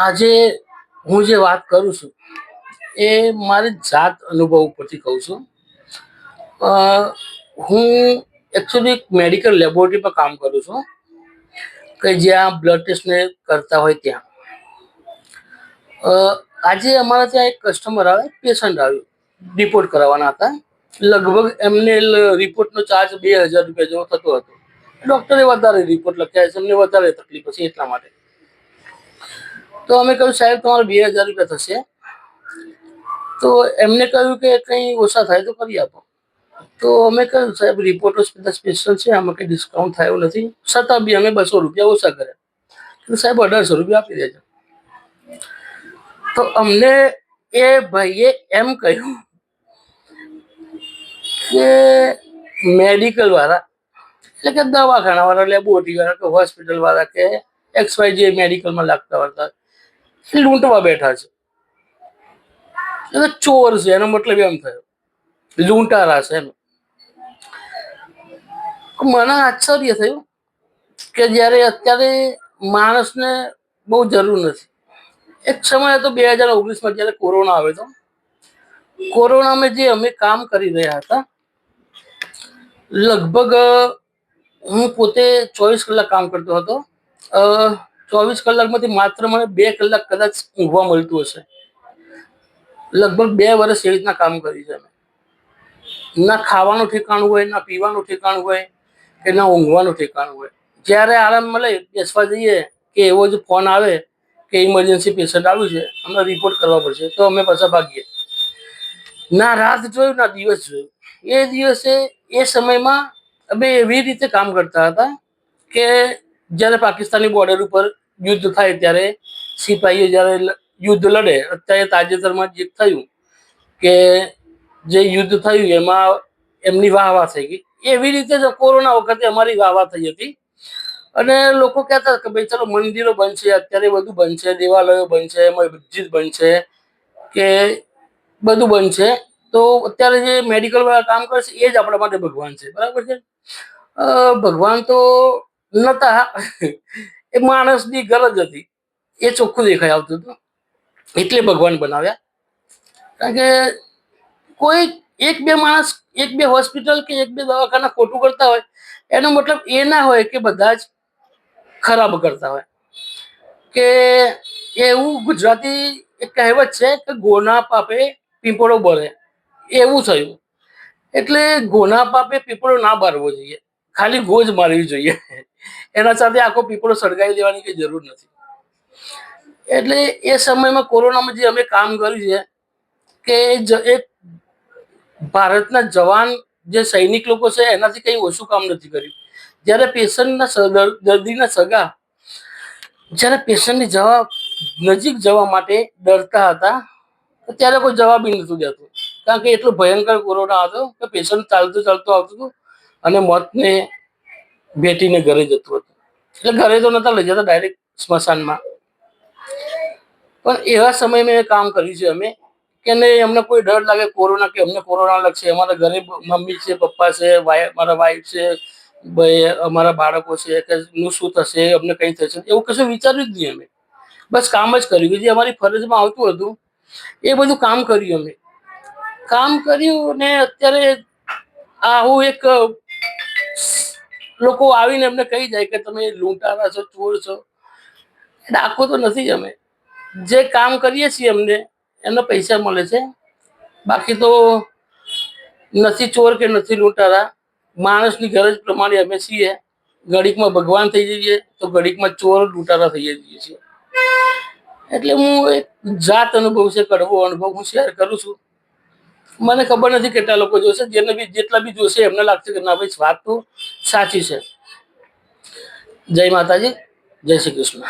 આજે હું જે વાત કરું છું, એ મારી જાત અનુભવ ઉપરથી કહું છું. હું એકચ્યુઅલી મેડિકલ લેબોરેટરીમાં કામ કરું છું, કે જ્યાં બ્લડ ટેસ્ટને કરતા હોય ત્યાં. આજે અમારા ત્યાં એક કસ્ટમર આવે પેશન્ટ આવ્યું રિપોર્ટ કરાવવાના હતા. લગભગ એમને રિપોર્ટનો ચાર્જ બે હજાર રૂપિયા જેવો થતો હતો. ડૉક્ટરે વધારે રિપોર્ટ લખ્યા છે એમને વધારે તકલીફ હશે એટલા માટે. તો અમે કહ્યું, સાહેબ, તમારે બે હજાર રૂપિયા થશે. તો એમને કહ્યું કે કંઈ ઓછા થાય તો કરી આપો. તો અમે કહ્યું, સાહેબ રિપોર્ટો બધા સ્પેશિયલ છે, આમાં કંઈ ડિસ્કાઉન્ટ થયું નથી. છતાં બી અમે બસો રૂપિયા ઓછા કર્યા. સાહેબ, અઢારસો રૂપિયા આપી દેજો. તો અમને એ ભાઈએ એમ કહ્યું કે મેડિકલ વાળા, એટલે કે દવાખાના વાળા લેબોરેટરી વાળા કે હોસ્પિટલ વાળા કે એક્સ વાય જે મેડિકલમાં લાગતા હતા લૂંટવા બેઠા છે. એ તો ચોર છે, એનો મતલબ એમ થયો. લૂંટારા છે એમ મને આશ્ચર્ય થયું કે જ્યારે અત્યારે માણસને બહુ જરૂર નથી. એક સમય હતો બે હજાર ઓગણીસમાં જ્યારે કોરોના આવ્યો હતો, કોરોનામાં જે અમે કામ કરી રહ્યા હતા, લગભગ હું પોતે ચોવીસ કલાક કામ કરતો હતો. ચોવીસ કલાકમાંથી માત્ર મને બે કલાક કદાચ ઊંઘવા મળતું હશે. લગભગ બે વર્ષ એવી રીતના કામ કર્યું છે અમે ના ખાવાનું ઠેકાણું હોય, ના પીવાનું ઠેકાણું હોય કે ના ઊંઘવાનું ઠેકાણું હોય. જ્યારે આરામ મળે, બેસવા જઈએ કે એવો જ ફોન આવે કે ઇમરજન્સી પેશન્ટ આવ્યું છે અમે રિપોર્ટ કરવા પડશે, તો અમે પાછા ભાગીએ. ના રાત જોયું, ના દિવસ જોયું. એ દિવસે, એ સમયમાં અમે એવી રીતે કામ કરતા હતા કે જ્યારે પાકિસ્તાની બોર્ડર ઉપર યુદ્ધ થાય ત્યારે સિપાહીઓ જ્યારે યુદ્ધ લડે, અત્યારે તાજેતરમાં જે થયું કે જે યુદ્ધ થયું એમાં એમની વાહ વાહ થઈ ગઈ. એવી રીતે જ કોરોના વખતે અમારી વાહ વાહ થઈ હતી. અને લોકો કહેતા કે ભાઈ ચલો મંદિરો બનશે, અત્યારે બધું બનશે, દેવાલયો બનશે, મસ્જિદ બનશે, કે બધું બનશે. તો અત્યારે જે મેડિકલ કામ કરશે, એ જ આપણા માટે ભગવાન છે. બરાબર છે? ભગવાન તો નતા. એ માણસની ગરજ હતી. એ ચોખ્ખું દેખાઈ આવતું હતું. એટલે ભગવાન બનાવ્યા. કારણ કે કોઈ એક બે માણસ, એક બે હોસ્પિટલ કે એક બે દવાખાના ખોટું કરતા હોય, એનો મતલબ એ ના હોય કે બધા જ ખરાબ કરતા હોય. કે એવું ગુજરાતી એક કહેવત છે કે ગોના પાપે પીપળો બળે. એવું થયું. એટલે ગોના પાપે પીપળો ના બારવો જોઈએ. ખાલી ગોજ મારવી જોઈએ. એના સાથે આખો પીપળો સળગાવી દેવાની કંઈ જરૂર નથી. એટલે એ સમયમાં કોરોનામાં જે અમે કામ કર્યું છે કે એક ભારતના જવાન જે સૈનિક લોકો છે એનાથી કંઈ ઓછું કામ નથી કર્યું. જ્યારે પેશન્ટના દર્દીના સગા જ્યારે પેશન્ટની જવા નજીક જવા માટે ડરતા હતા ત્યારે કોઈ જવાબ નતું દેતું. કારણ કે એટલો ભયંકર કોરોના હતો કે પેશન્ટ ચાલતું ચાલતું આવતું હતું અને મોતને ભેટીને ઘરે જતું હતું. એટલે ઘરે તો નતા લઈ જતા ડાયરેક્ટ સ્મશાનમાં. પણ એવા સમયે મેં કામ કર્યું છે અમે, કે નહીં, અમને કોઈ ડર લાગે કોરોના, કે અમને કોરોના લાગશે. અમારા ઘરે મમ્મી છે, પપ્પા છે મારા વાઈફ છે ભાઈ અમારા બાળકો છે, કે નું શું થશે, અમને કંઈ થશે એવું કશું વિચાર્યું જ નહીં અમે. બસ કામ જ કર્યું. જે અમારી ફરજમાં આવતું હતું. એ બધું કામ કર્યું અમે. કામ કર્યું ને અત્યારે આવું એક લોકો આવીને એમને કહી જાય કે તમે લૂંટારા છો, ચોર છો. ડાકો તો નથી અમે જે કામ કરીએ છીએ અમને એમને પૈસા મળે છે. બાકી તો નથી ચોર કે નથી લૂંટારા. માણસની ગરજ પ્રમાણે અમે છીએ. ઘડીકમાં ભગવાન થઈ જઈએ, તો ઘડીકમાં ચોર, લૂંટારા થઈ જઈએ છીએ. એટલે હું એક જાત અનુભવ છે, કડવો અનુભવ હું શેર કરું છું. મને ખબર નથી કેટલા લોકો જોશે, જેને બી જેટલા બી જોશે એમને લાગશે કે ના ભાઈ, વાત તો સાચી છે. જય માતાજી, જય શ્રી કૃષ્ણ.